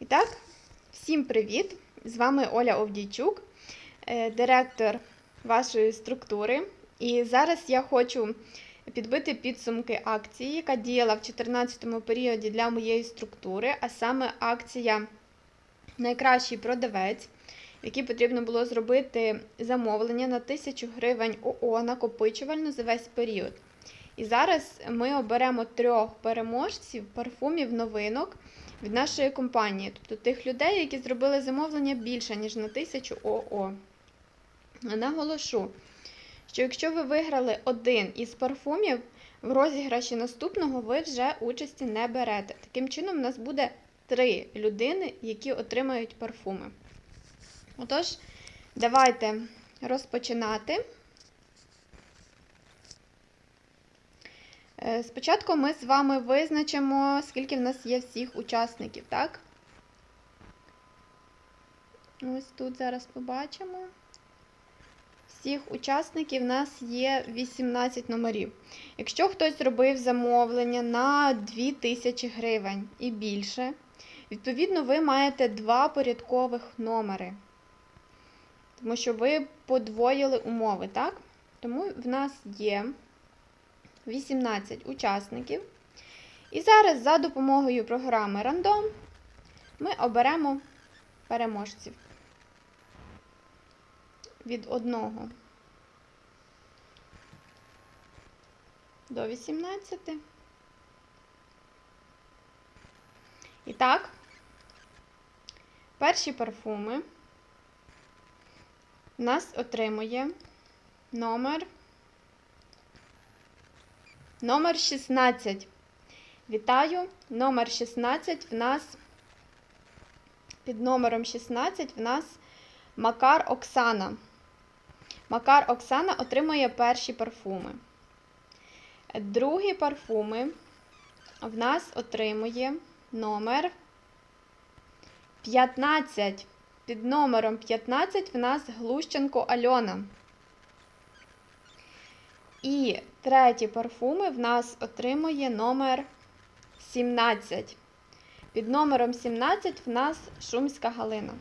І так, всім привіт! З вами Оля Овдійчук, е, директор вашої структури. І зараз я хочу підбити підсумки акції, яка діяла в 2014 періоді для моєї структури, а саме акція Найкращий продавець, в якій потрібно було зробити замовлення на 1000 гривень ОО накопичувально за весь період. І зараз ми оберемо трьох переможців парфумів новинок від нашої компанії, тобто тих людей, які зробили замовлення більше, ніж на 1000 ОО. Наголошу, що якщо ви виграли один із парфумів, в розіграші наступного ви вже участі не берете. Таким чином, у нас буде три людини, які отримають парфуми. Отож, давайте розпочинати. Спочатку ми з вами визначимо, скільки в нас є всіх учасників, так? Ось тут зараз побачимо. Всіх учасників в нас є 18 номерів. Якщо хтось зробив замовлення на 2000 гривень і більше, відповідно, ви маєте два порядкових номери. Тому що ви подвоїли умови, так? Тому в нас є 18 учасників. І зараз за допомогою програми Random ми оберемо переможців від 1 до 18. І так, перші парфуми нас отримує номер Номер 16. Вітаю. Номер 16 в нас під номером 16 в нас Макар Оксана. Макар Оксана отримує перші парфуми. Другі парфуми в нас отримує номер 15. Під номером 15 в нас Глущенко Альона. І треті парфуми в нас отримує номер 17. Під номером 17 в нас Шумська Галина.